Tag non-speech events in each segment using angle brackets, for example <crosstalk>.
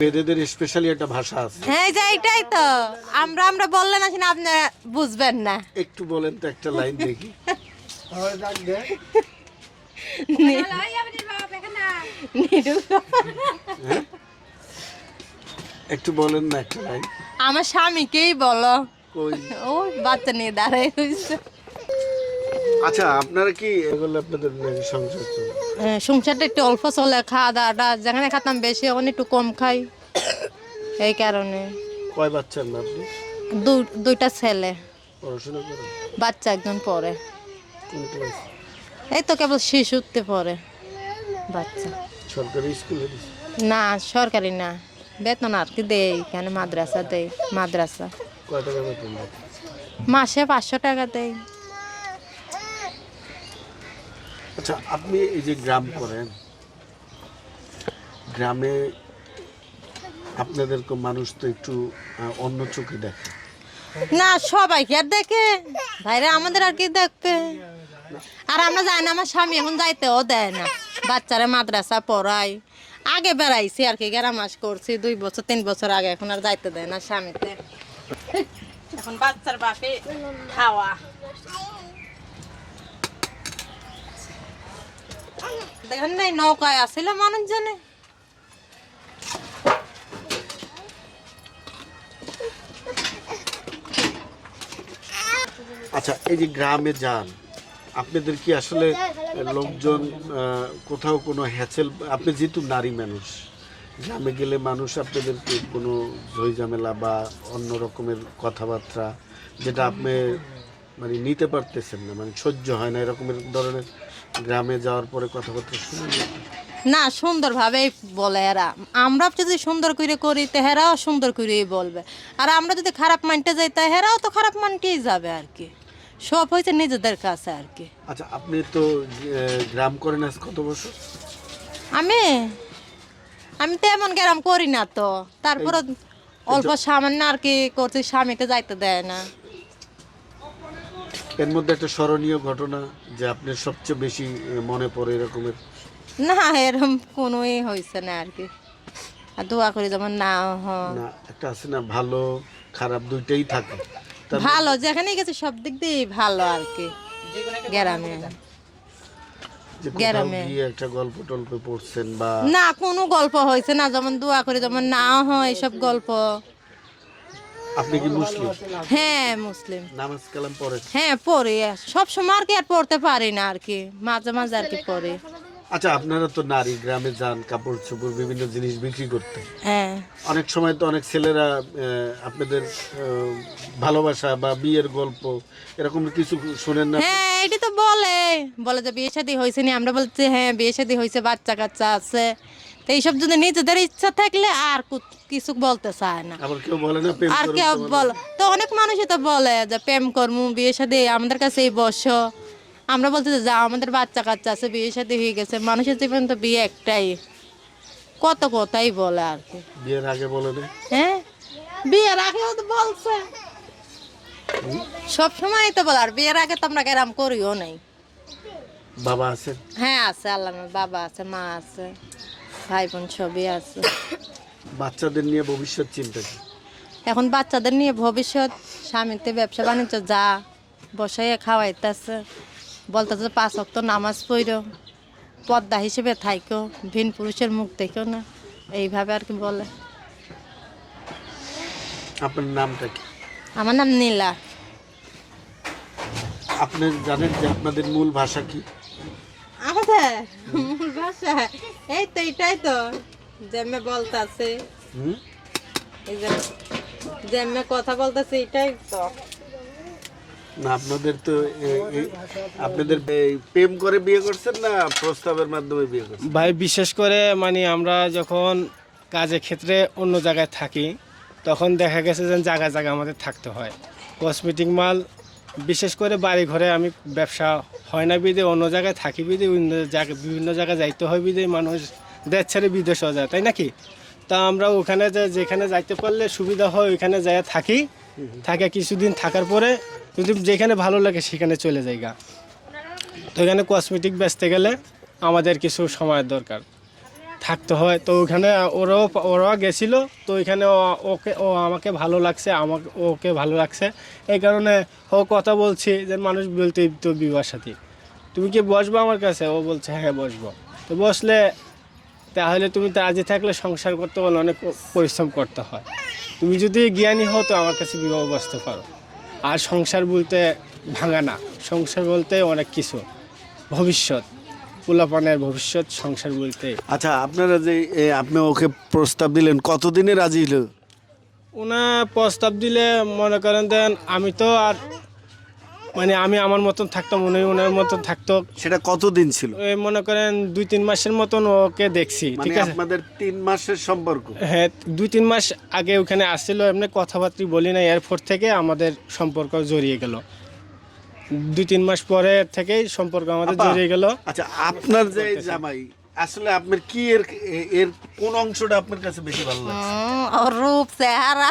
মেয়েদের স্পেশালি একটা ভাষা আছে। হ্যাঁ যে এইটাই তো। আমরা আমরা বললেন আপনি বুঝবেন না। একটু বলেন তো একটা লাইন দেখি। একটু বলেন না একটা লাইন। আমার স্বামীকেই বলো। কই? ও বাচ্চা নিয়ে দাঁড়াই হয়েছে আচ্ছা আপনারা কি এগুলো আপনাদের সংসার চলে? হ্যাঁ, সংসারটা একটু অল্প চলে খাওয়া দাওয়াটা যেখানে খেতাম বেশি ওখানে একটু কম খাই। এই কারণে। কয় বাচ্চার না আপনি দু- দুইটা ছেলে। পড়াশোনা করেন বাচ্চা একজন পড়ে। কোন ক্লাস এই তো কেবল শিশুতে পড়ে বাচ্চা। সরকারি স্কুলে দিছে? না সরকারি না। বেতন আর কি দেয় এখানে মাদ্রাসা দেয় মাদ্রাসা। কয় টাকা বেতন দেয়? মাসে পাঁচশো টাকা দেয় আচ্ছা আপনি এই যে গ্রাম করেন, গ্রামে আপনাদেরকে মানুষ তো একটু অন্য চোখে দেখে। না সবাই কি আর দেখে। ভাইরা, আমাদের আর কি দেখবে আর আমরা যাই না, আমার স্বামী এখন যাইতেও দেয় না। বাচ্চারা মাদ্রাসা পড়াই আগে বেড়াইছি আর কি গেরা মাস করছি। দুই বছর, তিন বছর আগে এখন আর যাইতে দেয় না স্বামীতে। এখন বাচ্চার বাপে খাওয়া। দেখেন নাই, নৌকায় আসছিল মানুষজনে আচ্ছা এই যে গ্রামে যান, আপনাদের কি আসলে লোকজন কোথাও কোনো হ্যাচেল, আপনি যেহেতু নারী মানুষ, গ্রামে গেলে মানুষ আপনাদেরকে কোনো ঝই ঝামেলা বা অন্য রকমের কথাবার্তা, যেটা আপনি মানে নিতে পারতেছেন না মানে সহ্য হয় না এরকমের ধরনের গ্রামে যাওয়ার পরে কথাবার্তা শুনে না সুন্দরভাবেই বলে এরা। আমরা যদি সুন্দর করে করি তো হেরাও সুন্দর করেই বলবে। আর আমরা যদি খারাপ মানতে যাই তা হেরাও তো খারাপ মানতেই যাবে আর কি। সব হয়েছে নিজেদের কাছে আর কি। আচ্ছা আপনি তো গ্রাম করেন আজ কত বছর? আমি? আমি তো এমন গ্রাম করি না তো। তারপরে অল্প সামান্য আর কি করছি স্বামীকে যাইতে দেয় না। এর মধ্যে একটা স্মরণীয় ঘটনা যে আপনার সবচেয়ে বেশি মনে পড়ে এরকমের? না এরকম কোনোই হয়েছে না আর কি। আর দোয়া করি যেমন না হয়। না একটা আছে না ভালো খারাপ দুইটাই থাকে। ভালো যেখানে গেছে সব দিক দিয়ে ভালো আর কি। গ্রামে। একটা গল্প টল্পে পড়ছেন বা না কোনো গল্প হয়েছে না যেমন দোয়া করে যেমন না হয় এসব গল্প। আপনি কি মুসলিম? হ্যাঁ মুসলিম। নামাজ কালাম পড়েন হ্যাঁ পড়ি। সব সময় আর কি আর পড়তে পারি না আর কি। মাঝে মাঝে আর কি পড়ি। আচ্ছা আপনারা তো নারী গ্রামে যান কাপড় চোপড় বিভিন্ন জিনিস বিক্রি করতে হ্যাঁ। অনেক সময় তো অনেক ছেলেরা আপনাদের ভালোবাসা বা বিয়ের গল্প এরকম কিছু শুনেন না? হ্যাঁ এটি তো বলে। বলে যে বিয়ে শাদী হয়েছে নি? আমরা বলছি হ্যাঁ বিয়ে শাদী হয়েছে বাচ্চা কাচ্চা আছে। তো এইসব যদি নিজেদের ইচ্ছা থাকলে আর কিছু বলতে চায় না। আবার কেউ বলে না প্রেম আর কেউ বল তো অনেক মানুষই তো বলে যে প্রেম করমু বিয়ে সাথে আমাদের কাছে এই বসো। আমরা বলতে যা আমাদের বাচ্চা কাচ্চা আছে বিয়ে সাথে হয়ে গেছে মানুষের জীবন তো বিয়ে একটাই। কত কথাই বলে আর কি। বিয়ের আগে বলে না হ্যাঁ? বিয়ের আগেও তো বলছে। সব সময় তো বলে আর বিয়ের আগে তো আমরা গ্রাম করিও নাই। বাবা আছে? হ্যাঁ আছে আল্লাহ বাবা আছে মা আছে ভাই বোন সবই আছে। বাচ্চাদের নিয়ে ভবিষ্যৎ চিন্তা কি? এখন বাচ্চাদের নিয়ে ভবিষ্যৎ স্বামীতে ব্যবসা বাণিজ্য যা বসাইয়ে খাওয়াইতেছে। বলতেছে পাঁচ অক্ত নামাজ পড়ো পদ্মা হিসেবে থাইকো ভিন পুরুষের মুখ দেখো না এইভাবে আর কি বলে। আপনার নামটা কি? আমার নাম নীলা। আপনি জানেন যে আপনাদের মূল ভাষা কি? আমাদের মূল ভাষা এই তো এটাই তো। যেমে বলতাছে। হুম? এই যে যেমে কথা বলতেছে এটাই তো। না আপনাদের তো আপনাদের প্রেম করে বিয়ে করছেন না প্রস্তাবের মাধ্যমে বিয়ে করছেন? ভাই বিশেষ করে মানে আমরা যখন কাজের ক্ষেত্রে অন্য জায়গায় থাকি তখন দেখা গেছে যে জায়গায় জায়গায় আমাদের থাকতে হয়। কসমেটিক মাল বিশেষ করে বাড়ি ঘরে আমি ব্যবসা হয় না বিদে অন্য জায়গায় থাকি বিদে অন্য জায়গায় বিভিন্ন জায়গায় যাইতে হয় বিদে মানুষ দেশ ছেড়ে বিদেশেও যায়, তাই নাকি? তা আমরা ওখানে যে, যেখানে যাইতে পারলে সুবিধা হয়, ওইখানে যাই থাকি। থাকে কিছুদিন থাকার পরে কিন্তু যেখানে ভালো লাগে সেখানে চলে যাই গা তো এখানে কসমেটিক বেচতে গেলে আমাদের কিছু সময়ের দরকার। থাকতে হয়। তো ওখানে ওরাও ওরাও গেছিল, তো ওইখানে ওকে, ও আমাকে ভালো লাগছে, আমাকে, ওকে ভালো লাগছে। এই কারণে ও কথা বলছি, যে মানুষ বলতে, তো বিবাহ সাথী, তুমি কি বসবো আমার কাছে? ও বলছে হ্যাঁ বসবো। তো বসলে তাহলে তুমি তো রাজি থাকলে সংসার করতে হলে অনেক পরিশ্রম করতে হয়। তুমি যদি জ্ঞানী হও তো আমার কাছে বিবাহ বসতে পারো। আর সংসার বলতে ভাঙা না। সংসার বলতে অনেক কিছু। ভবিষ্যৎ পোলাপানের ভবিষ্যৎ সংসার বলতে। আচ্ছা আপনারা যে আপনি ওকে প্রস্তাব দিলেন কতদিনে রাজি হলো? ওনা প্রস্তাব দিলে মনে করেন দেন আমি তো আর মানে আমি আমার মতন থাকতাম উনি ওনার মতন থাকতো। সেটা কতদিন ছিল? মনে করেন দুই তিন মাসের মতন ওকে দেখছি মানে ঠিক আছে? আপনাদের তিন মাসের সম্পর্ক? হ্যাঁ দুই তিন মাস আগে ওখানে আসছিল এমনি কথাবার্তা বলি না এয়ারপোর্ট থেকে আমাদের সম্পর্ক জড়িয়ে গেল। দুই তিন মাস পরে থেকেই সম্পর্ক আমাদের আপা, জড়িয়ে গেল। আচ্ছা আপনার যে এই জামাই আসলে আপনার কি এর এর কোন অংশটা আপনার কাছে বেশি ভালো লাগে হুম, ওর রূপ চেহারা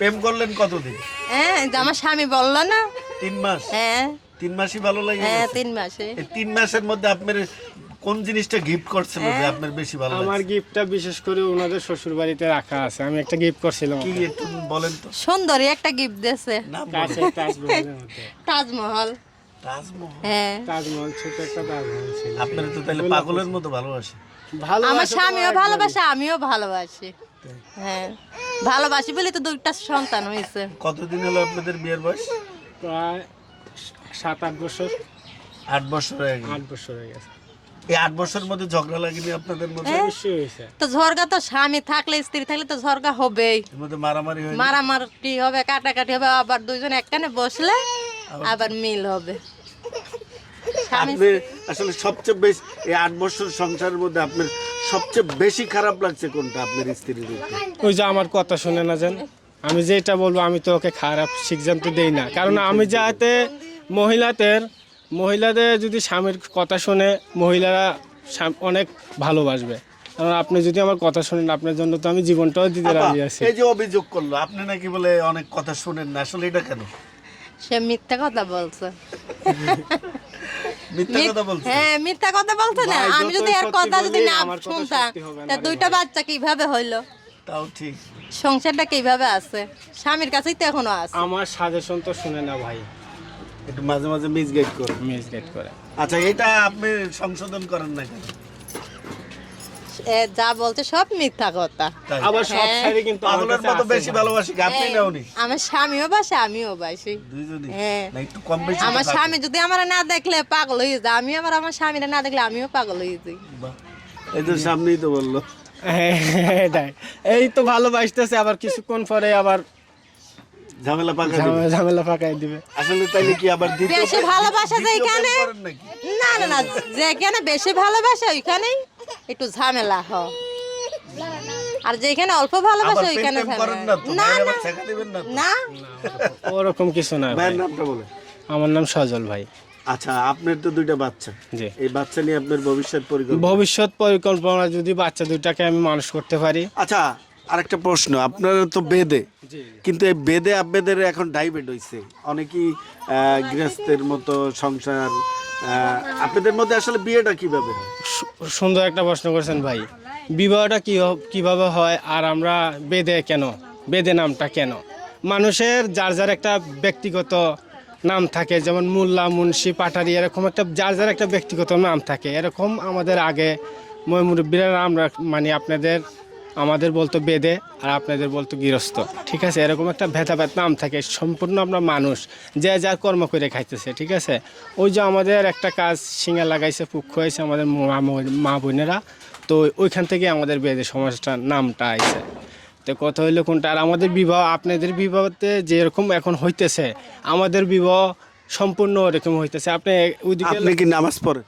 প্রেম করলেন কতদিন? হ্যাঁ আমার স্বামী বলল না। তিন মাস? হ্যাঁ। তিন মাসই ভালো লাগে হ্যাঁ তিন মাসে। এই তিন মাসের মধ্যে আপনার কোন জিনিসটা গিফট করছিল যে আপনার বেশি ভালো লাগে আমার গিফটটা বিশেষ করে ওনাদের শ্বশুর বাড়িতে রাখা আছে। আমি একটা গিফট করছিলাম কি একটু বলেন তো। সুন্দরী একটা গিফট দিয়েছে। তাজমহল। তাজমহল? হ্যাঁ। তাজমহল ছোট একটা তাজমহল ছিল। আপনার তো তাহলে পাগলের মতো ভালোবাসে ভালো আমার স্বামীও ভালোবাসে আমিও ভালোবাসি। হ্যাঁ ভালোবাসি বলে তো দুইটা সন্তান হয়েছে কতদিন হলো আপনাদের বিয়ের বয়স? প্রায় সাত আট বছর। আট বছর হয়ে গেল। আট বছর হয়ে গেছে। এই আট বছরের মধ্যে ঝগড়া লাগেনি আপনাদের মধ্যে? হ্যাঁ। অবশ্যই হয়েছে। তো ঝরগা তো স্বামী থাকলে স্ত্রী থাকলে তো ঝরগা হবেই। এর মধ্যে মারামারি হয়নি? মারামারি হবে কাটাকাটি হবে আবার দুইজন একখানে বসলে আবার মিল হবে। আপনি আসলে সবচেয়ে বেশি এই আট বছর সংসারের মধ্যে আপনার সবচেয়ে বেশি খারাপ লাগছে কোনটা আপনার স্ত্রীর উপরে? ওই যে আমার কথা শুনে না যেন আমি যেটা বলব আমি তো ওকে খারাপ সিদ্ধান্ত দেই না। কারণ আমি যাতে মহিলাদের মহিলাদের যদি স্বামীর কথা শুনে মহিলারা স্বাম- অনেক ভালোবাসবে। কারণ আপনি যদি আমার কথা শুনেন আপনার জন্য তো আমি জীবনটাও দিতে রাজি আছি। এই যে অভিযোগ করল আপনি নাকি বলে অনেক কথা শুনেন না। আসলে এটা কেন? সে মিথ্যা কথা বলছে। মিথ্যা কথা বলছে? হ্যাঁ মিথ্যা কথা বলছে না। আমি যদি এর কথা যদি না শুনতাম তা দুইটা বাচ্চা কীভাবে হইল? তাও ঠিক। সংসারটা কীভাবে আছে? স্বামীর কাছেই তো এখনও আছে। আমার সাজেশন তো শুনে না ভাই। একটু মাঝে মাঝে মিসগাইড করে। গাইড করে। আচ্ছা এটা আপনি সংশোধন করেন না কেন? যা বলছে সব মিথ্যা কথা। আবার সব হ্যাঁ। সাইডে কিন্তু মতো বেশি ভালোবাসি আপনি না উনি? আমার স্বামীও বাসে আমিও বাসি। দুইজনই। হ্যাঁ। না একটু কম বেশি আমার স্বামী যদি আমার না দেখলে পাগল হয়ে যায় আমি আবার আমার স্বামীরা না দেখলে আমিও পাগল হয়ে যাই। এই তো সামনেই তো বলল। হ্যাঁ, এই তো ভালোবাসতেছে আবার কিছুক্ষণ পরে আবার ঝামেলা পাকা ঝামেলা ঝামেলা ফাঁকাই দিবে। আসলে তাইলে কি আবার দ্বিতীয় বেশি ভালোবাসা যায় এখানে? করেন নাকি? না না না যেখানে বেশি ভালোবাসা ওইখানেই একটু ঝামেলা হ। <laughs> আর যেখানে অল্প ভালোবাসে ওইখানে ঝামেলা। না না। ওরকম কিছু না ভাই। ভাইয়ের নামটা বলে আমার নাম সজল ভাই। আচ্ছা আপনার তো দুইটা বাচ্চা। জি। এই বাচ্চা নিয়ে আপনার ভবিষ্যৎ পরিকল্পনা? ভবিষ্যৎ পরিকল্পনা যদি বাচ্চা দুইটাকে আমি মানুষ করতে পারি। আচ্ছা আরেকটা প্রশ্ন আপনারা তো বেদে। কিন্তু এই বেদে আপনাদের এখন ডাইভেট হইছে। অনেকেই আহ, গৃহস্থের মতো সংসার আপনাদের মধ্যে আসলে বিয়েটা কীভাবে? সুন্দর একটা প্রশ্ন করেছেন ভাই। বিবাহটা কি কীভাবে হয় আর আমরা বেদে কেন? বেদে নামটা কেন? মানুষের যার যার একটা ব্যক্তিগত নাম থাকে, যেমন মোল্লা, মুন্সি, পাটারি, এরকম একটা যার যার একটা ব্যক্তিগত নাম থাকে। এরকম আমাদের আগে ময়মুরব্বীরা আমরা মানে আপনাদের আমাদের বলতো বেদে আর আপনাদের বলতো গৃহস্থ। ঠিক আছে? এরকম একটা ভেদাভেদ নাম থাকে সম্পূর্ণ আমরা মানুষ যে যার কর্ম করে খাইতেছে ঠিক আছে? ওই যে আমাদের একটা কাজ শিঙা লাগাইছে পুক হয়েছে আমাদের মা বোনেরা তো ওইখান থেকে আমাদের বেদে সমাজটার নামটা আইছে। তো কথা হইল কোনটা? আর আমাদের বিবাহ আপনাদের বিবাহতে যেরকম এখন হইতেছে আমাদের বিবাহ সম্পূর্ণ ওরকম হইতেছে। আপনি ওইদিকে আপনি কি নামাজ পড়েন?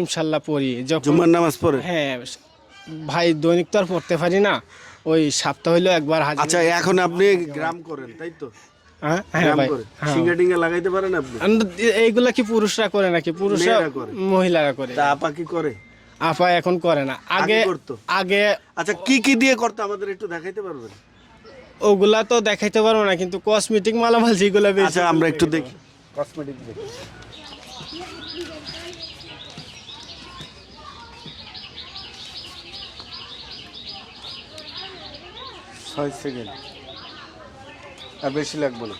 ইনশাল্লাহ পড়ি যখন নামাজ পড়েন? হ্যাঁ ভাই দৈনিক তো আর পড়তে পারি না। ওই সপ্তাহ হইল একবার হাজির আচ্ছা এখন আপনি গ্রাম করেন তাই তো? হ্যাঁ হ্যাঁ হ্যাঁ। এইগুলা কি পুরুষরা করে নাকি? পুরুষরা করে। মহিলারা করে। আপা কি করে? আপা এখন করে না। আগে আগে করতো। আগে আচ্ছা কি কি দিয়ে করতে? আমাদের একটু দেখাইতে পারবেন? ওগুলা তো দেখাইতে পারব না কিন্তু কসমেটিক মালামাল যেগুলো আচ্ছা আমরা একটু দেখি। কসমেটিক দেখি। ছয় সেকেন্ড আর বেশি লাগবে না।